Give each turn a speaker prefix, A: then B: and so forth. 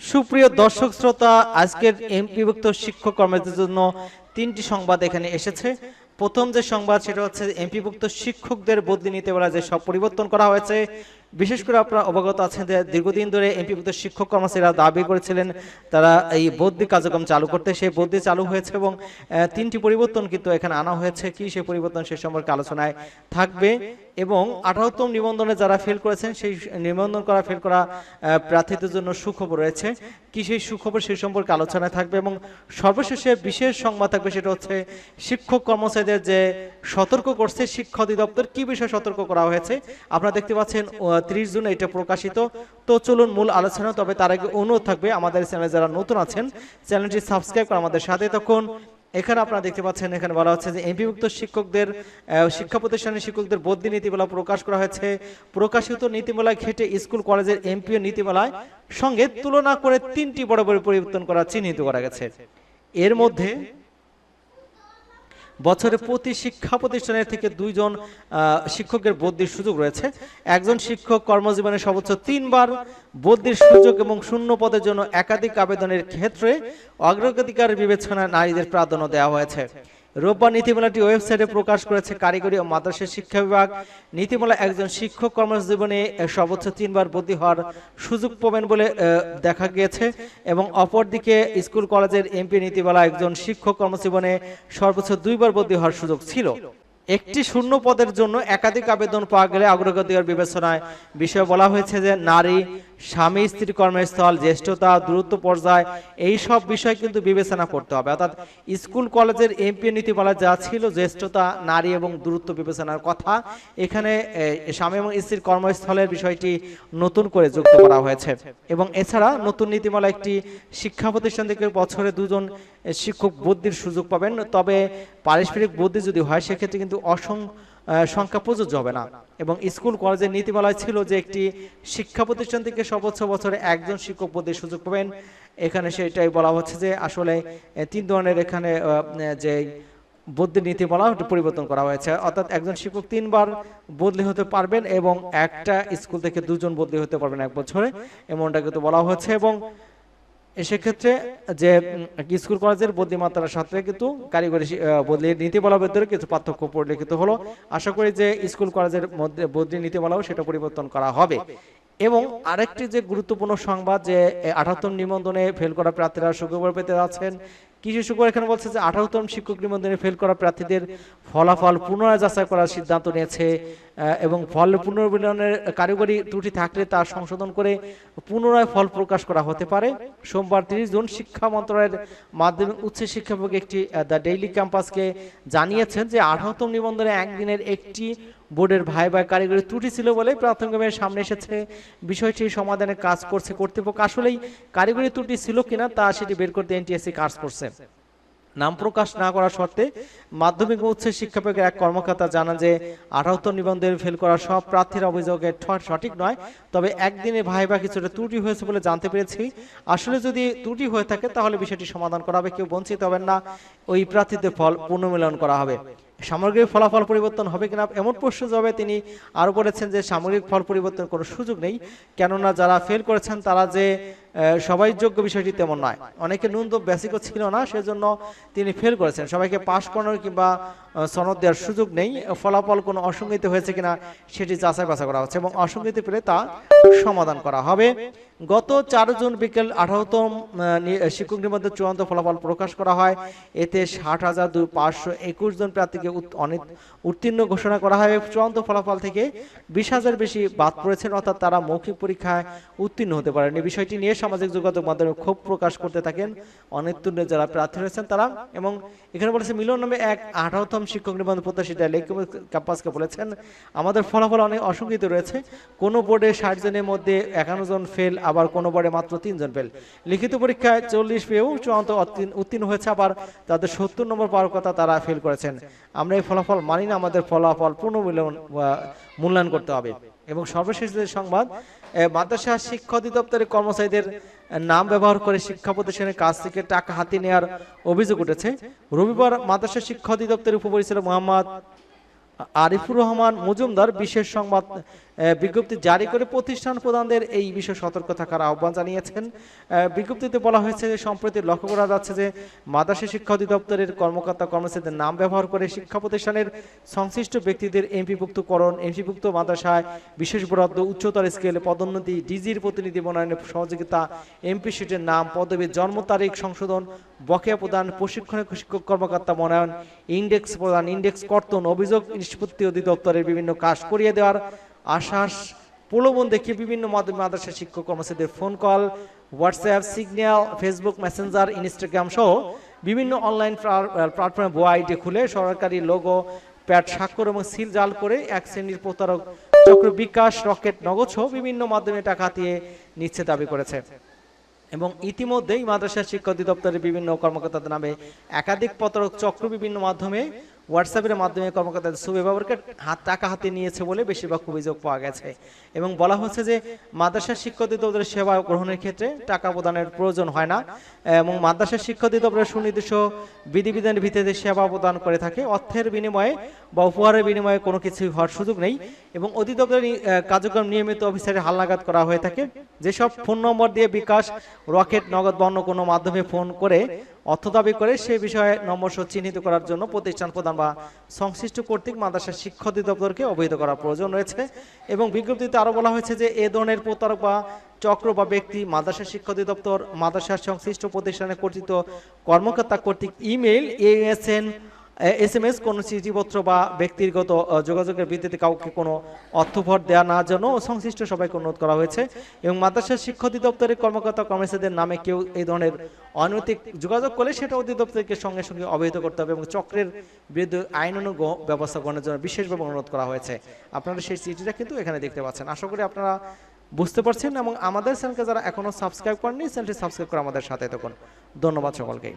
A: সুপ্রিয় দর্শক শ্রোতা, আজকের এমপিভুক্ত শিক্ষক কর্মীদের জন্য তিনটি সংবাদ এখানে এসেছে। প্রথম যে সংবাদ, সেটা হচ্ছে এমপিভুক্ত শিক্ষকদের বদলি নিতে পারা যে সব পরিবর্তন করা হয়েছে। বিশেষ করে আপনারা অবগত আছেন যে দীর্ঘদিন ধরে এমপিভুক্ত শিক্ষক কর্মচারীরা দাবি করেছিলেন তারা এই বদলি কার্যক্রম চালু করতে, সেই বদলি চালু হয়েছে এবং তিনটি পরিবর্তন কিন্তু এখানে আনা হয়েছে, কি সেই পরিবর্তন সে সম্পর্কে আলোচনায় থাকবে এবং আঠারোতম নিবন্ধনে যারা ফেল করেছেন, সেই নিবন্ধন করা ফেল করা প্রার্থীদের জন্য সুখবর রয়েছে। কি সেই সুখবর সেই সম্পর্কে আলোচনায় থাকবে এবং সর্বশেষে বিশেষ সংবাদ থাকবে সেটা হচ্ছে শিক্ষক কর্মচারীদের যে সতর্ক করছে শিক্ষা অধিদপ্তর, কি বিষয়ে সতর্ক করা হয়েছে, আপনারা দেখতে পাচ্ছেন ত্রিশ জুন এটা প্রকাশিত। তো চলুন মূল আলোচনা, তবে তার আগে অনুরোধ থাকবে আমাদের চ্যানেলে যারা নতুন আছেন, চ্যানেলটি সাবস্ক্রাইব করে আমাদের সাথে তখন এখানে আপনারা দেখতে পাচ্ছেন, এখানে বলা হচ্ছে যে এমপিভুক্ত শিক্ষকদের শিক্ষা প্রতিষ্ঠানের শিক্ষকদের বদলি নীতিমালা প্রকাশ করা হয়েছে। প্রকাশিত নীতিমালায় ঘেটে স্কুল, কলেজের এমপিও নীতিমালায় সঙ্গে তুলনা করে তিনটি বড় বড় পরিবর্তন করা চিহ্নিত করা গেছে। এর মধ্যে বছরে প্রতি শিক্ষা প্রতিষ্ঠানের থেকে দুইজন শিক্ষকের বদলির সুযোগ রয়েছে। একজন শিক্ষক কর্মজীবনে সর্বোচ্চ তিনবার বদলির সুযোগ এবং শূন্য পদের জন্য একাধিক আবেদনের ক্ষেত্রে অগ্রাধিকার বিবেচনায় নারীদের প্রাধান্য দেওয়া হয়েছে। রোববার নীতিমালাটি ওয়েবসাইটে প্রকাশ করেছে কারিগরি ও মাদ্রাসা শিক্ষা বিভাগ। নীতিমালা একজন শিক্ষক কর্মজীবনে সর্বোচ্চ তিনবার বদলি হওয়ার সুযোগ পাবেন বলে দেখা গিয়েছে এবং অপরদিকে স্কুল কলেজের এমপি নীতিমালা একজন শিক্ষক কর্মজীবনে সর্বোচ্চ দুইবার বদলি হওয়ার সুযোগ ছিল। একটি শূন্য পদের জন্য একাধিক আবেদন পাওয়া গেলে অগ্রগতির বিবেচনায় বিষয়ে বলা হয়েছে যে নারী স্বামী স্ত্রী কর্মস্থল জ্যেষ্ঠতা দূরত্ব পর্যায় এই সব বিষয় কিন্তু বিবেচনা করতে হবে। অর্থাৎ স্কুল কলেজের এমপি নীতিমালা যা ছিল জ্যেষ্ঠতা নারী এবং দূরত্ব বিবেচনার কথা এখানে স্বামী এবং স্ত্রীর কর্মস্থলের বিষয়টি নতুন করে যুক্ত করা হয়েছে। এবং এছাড়া নতুন নীতিমালা একটি শিক্ষা প্রতিষ্ঠান থেকে বছরে দুজন শিক্ষক বুদ্ধির সুযোগ পাবেন। তবে পারস্পরিক বুদ্ধি যদি হয় সেক্ষেত্রে কিন্তু অসং আহ, সংখ্যা প্রযোজ্য হবে না। এবং স্কুল, কলেজের নীতিমালায় ছিল যে একটি শিক্ষা প্রতিষ্ঠান থেকে সর্বোচ্চ বছরে একজন শিক্ষক পদের সুযোগ পাবেন। এখানে সেটাই বলা হচ্ছে যে আসলে তিন ধরনের এখানে যে বদলি নীতিমালা পরিবর্তন করা হয়েছে। অর্থাৎ একজন শিক্ষক তিনবার বদলি হতে পারবেন এবং একটা স্কুল থেকে দুজন বদলি হতে পারবেন এক বছরে। এমনটা কিন্তু বলা হয়েছে এবং সেক্ষেত্রে যে স্কুল কলেজের বদলি মাত্রার সাথে কিন্তু কারিগরি বদলি নীতিমালার ভিতরে কিছু পার্থক্য পরিলক্ষিত হলো। আশা করি যে স্কুল কলেজের মধ্যে বদলি নীতিমালাও সেটা পরিবর্তন করা হবে। এবং আরেকটি যে গুরুত্বপূর্ণ সংবাদ যে আঠাত্তর নিবন্ধনে ফেল করা প্রার্থীরা সুখবর পেতে যাচ্ছেন কৃষি শুক্র এখানে বলছে যে আঠারোতম শিক্ষক নিবন্ধনে ফেল করা প্রার্থীদের ফলাফল পুনরায় যাচাই করার সিদ্ধান্ত নিয়েছে এবং ফল পুনর্মূল্যায়নের কারিগরি ত্রুটি থাকলে তা সংশোধন করে পুনরায় ফল প্রকাশ করা হতে পারে। সোমবার তিরিশ জুন শিক্ষা মন্ত্রণালয়ের মাধ্যমিক উচ্চ শিক্ষা একটি দ্য ডেইলি ক্যাম্পাসকে জানিয়েছেন যে আঠারোতম নিবন্ধনে একদিনের একটি বোর্ডের ভাই ভাই কারিগরি ত্রুটি ছিল বলে প্রাথমিকভাবে সামনে এসেছে। বিষয়টি সমাধানে কাজ করছে কর্তৃপক্ষ। আসলেই কারিগরি ত্রুটি ছিল কিনা তা সেটি বের করতে এনটিএসসি কাজ করছে। নাম প্রকাশ না করা শর্তে মাধ্যমিক উচ্চ শিক্ষা বিভাগের এক কর্মকর্তা জানান যে আঠারোত্তর নিবন্ধনে ফেল করা সব প্রার্থীর অভিযোগে ঠ- সঠিক নয়। তবে একদিনে ভাই বা কিছুটা ত্রুটি হয়েছে বলে জানতে পেরেছি। আসলে যদি ত্রুটি হয়ে থাকে, তাহলে বিষয়টি সমাধান করা হবে। কেউ বঞ্চিত হবেন না। ওই প্রার্থীদের ফল পুনর্মিলন করা হবে। সামগ্রিক ফলাফল পরিবর্তন হবে কিনা এমন প্রশ্ন জবাবে তিনি আরও বলেছেন যে সামগ্রিক ফল পরিবর্তন কোনো সুযোগ নেই। কেননা যারা ফেল করেছেন তারা যে সবাই যোগ্য বিষয়টি তেমন নয়। অনেকে ন্যূনতম বেসিকও ছিল না, সেজন্য তিনি ফেল করেছেন। সবাইকে পাশ করানোর কিংবা সনদ দেওয়ার সুযোগ নেই। ফলাফল কোনো অসঙ্গিত হয়েছে কিনা সেটি যাচাই বাছাই করা হচ্ছে এবং অসঙ্গিত পেলে তা সমাধান করা হবে। গত চার জুন বিকেল আঠারোতম শিক্ষকদের মধ্যে চূড়ান্ত ফলাফল প্রকাশ করা হয়। এতে ষাট হাজার দুই পাঁচশো একুশ জন প্রার্থীকে অনেক উত্তীর্ণ ঘোষণা করা হয়। চূড়ান্ত ফলাফল থেকে বিশ হাজার বেশি বাদ পড়েছেন, অর্থাৎ তারা মৌখিক পরীক্ষায় উত্তীর্ণ হতে পারেনি বিষয়টি নিয়ে সামাজিক যোগাযোগ মাধ্যমে ক্ষোভ প্রকাশ করতে থাকেন। অনিত্তীর্ণ যারা প্রার্থী রয়েছেন তারা এবং এখানে বলেছে, মিলন নামে এক আঠারোতম শিক্ষক নিবন্ধন লেক ক্যাম্পাসকে বলেছেন। আমাদের ফলাফল অনেক অসংগীত রয়েছে। কোন বোর্ডে ষাট জনের মধ্যে একান্ন জন ফেল আবার কোনো বোর্ডে মাত্র তিনজন ফেল লিখিত পরীক্ষায় চল্লিশ পেয়েও চূড়ান্ত উত্তীর্ণ- হয়েছে, আবার তাদের সত্তর নম্বর পাওয়ার কথা তারা ফেল করেছেন। আমরা এই ফলাফল মানি না, আমাদের ফলাফল পুনর্মূল্যায়ন মূল্যায়ন করতে হবে। এবং সর্বশেষ যে সংবাদ মাদ্রাসা শিক্ষা অধিদপ্তরের কর্মচারীদের নাম ব্যবহার করে শিক্ষা প্রতিষ্ঠানের কাছ থেকে টাকা হাতিয়ে নেওয়ার অভিযোগ উঠেছে। রবিবার মাদ্রাসা শিক্ষা অধিদপ্তরের উপপরিচালক মোহাম্মদ আরিফুর রহমান মজুমদার বিশেষ সংবাদ বিজ্ঞপ্তি জারি করে প্রতিষ্ঠান প্রধানদের এই বিষয়ে সতর্ক থাকার আহ্বান জানিয়েছেন। বিজ্ঞপ্তিতে বলা হয়েছে যে, সম্প্রতি লক্ষ্য করা যাচ্ছে যে, মাদ্রাসা শিক্ষা অধিদপ্তরের কর্মকর্তা কর্মচারীদের নাম ব্যবহার করে শিক্ষা প্রতিষ্ঠানের সংশ্লিষ্ট ব্যক্তিদের এমপিভুক্তকরণ, এমপিভুক্ত মাদ্রাসায় বিশেষ বরাদ্দ, উচ্চতর স্কেলে, পদোন্নতি, ডিজির প্রতিনিধি মনোনয়নের সহযোগিতা, এমপি সিটের নাম, পদবীর জন্ম তারিখ, সংশোধন, বকেয়া প্রদান, প্রশিক্ষণে শিক্ষক কর্মকর্তা মনোনয়ন ইন্ডেক্স প্রদান, ইন্ডেক্স কর্তন, অভিযোগ, নিষ্পত্তি অধিদপ্তরের বিভিন্ন কাজ করিয়ে দেওয়ার আশ্বাস প্রলোভন দেখিয়ে বিভিন্ন মাধ্যমে মাদ্রাসা শিক্ষক কর্মচারীদের phone call WhatsApp signal Facebook messenger Instagram সহ বিভিন্ন অনলাইন প্ল্যাটফর্মে ভুয়া আইডি খুলে সরকারি লোগো প্যাড স্বাক্ষর এবং সিল জাল করে এক শ্রেণির প্রতারক চক্র বিকাশ, রকেট, নগদ সহ বিভিন্ন মাধ্যমে টাকা হাতিয়ে নিচ্ছে দাবি করেছে। এবং ইতিমধ্যেই মাদ্রাসা শিক্ষা অধিদপ্তরের বিভিন্ন কর্মকর্তাদের নামে একাধিক প্রতারক চক্র বিভিন্ন মাধ্যমে হোয়াটসঅ্যাপের মাধ্যমে কর্মকর্তাদের সুব্যবহারকে হাত টাকা হাতে নিয়েছে বলে বেশিরভাগ অভিযোগ পাওয়া গেছে। এবং বলা হচ্ছে যে, মাদ্রাসা শিক্ষা অধিদপ্তরের সেবা গ্রহণের ক্ষেত্রে টাকা প্রদানের প্রয়োজন হয় না। এবং মাদ্রাসা শিক্ষা অধিদপ্তরের সুনির্দিষ্ট বিধিবিধানের ভিত্তিতে সেবা প্রদান করে থাকে। অর্থের বিনিময়ে বা উপহারের বিনিময়ে কোনো কিছু হওয়ার সুযোগ নেই। এবং অধিদপ্তরের কার্যক্রম নিয়মিত অফিসারে হালনাগাদ করা হয়ে থাকে। যেসব ফোন নম্বর দিয়ে বিকাশ, রকেট, নগদ বা অন্য কোনো মাধ্যমে ফোন করে অর্থ দাবি করে সে বিষয়ে নম্বরসহ চিহ্নিত করার জন্য প্রতিষ্ঠান প্রদান বা সংশ্লিষ্ট কর্তৃক মাদ্রাসা শিক্ষা অধিদপ্তরকে অবহিত করার প্রয়োজন রয়েছে এবং বিজ্ঞপ্তিতে আরও বলা হয়েছে যে এ ধরনের প্রতারক বা চক্র বা ব্যক্তি মাদ্রাসা শিক্ষা অধিদপ্তর, মাদ্রাসার সংশ্লিষ্ট প্রতিষ্ঠানে কর্তৃত কর্মকর্তা কর্তৃক ইমেইল, এএসএন এস এম এস কোনো চিঠিপত্র বা ব্যক্তিগত যোগাযোগের ভিত্তিতে কাউকে কোনো অর্থভর দেওয়া না জন্য সংশ্লিষ্ট সবাইকে অনুরোধ করা হয়েছে। এবং মাদ্রাসা শিক্ষা অধিদপ্তরের কর্মকর্তা কর্মচারীদের নামে কেউ এই ধরনের অনৈতিক যোগাযোগ করলে সেটা অধিদপ্তরকে সঙ্গে সঙ্গে অবহিত করতে হবে এবং চক্রের বিরুদ্ধে আইনানুগ ব্যবস্থা গ্রহণের জন্য বিশেষভাবে অনুরোধ করা হয়েছে। আপনারা সেই চিঠিটা কিন্তু এখানে দেখতে পাচ্ছেন। আশা করি আপনারা বুঝতে পারছেন এবং আমাদের চ্যানেলকে যারা এখনও সাবস্ক্রাইব করেননি, চ্যানেলটি সাবস্ক্রাইব করে আমাদের সাথে থাকুন। ধন্যবাদ সকলকে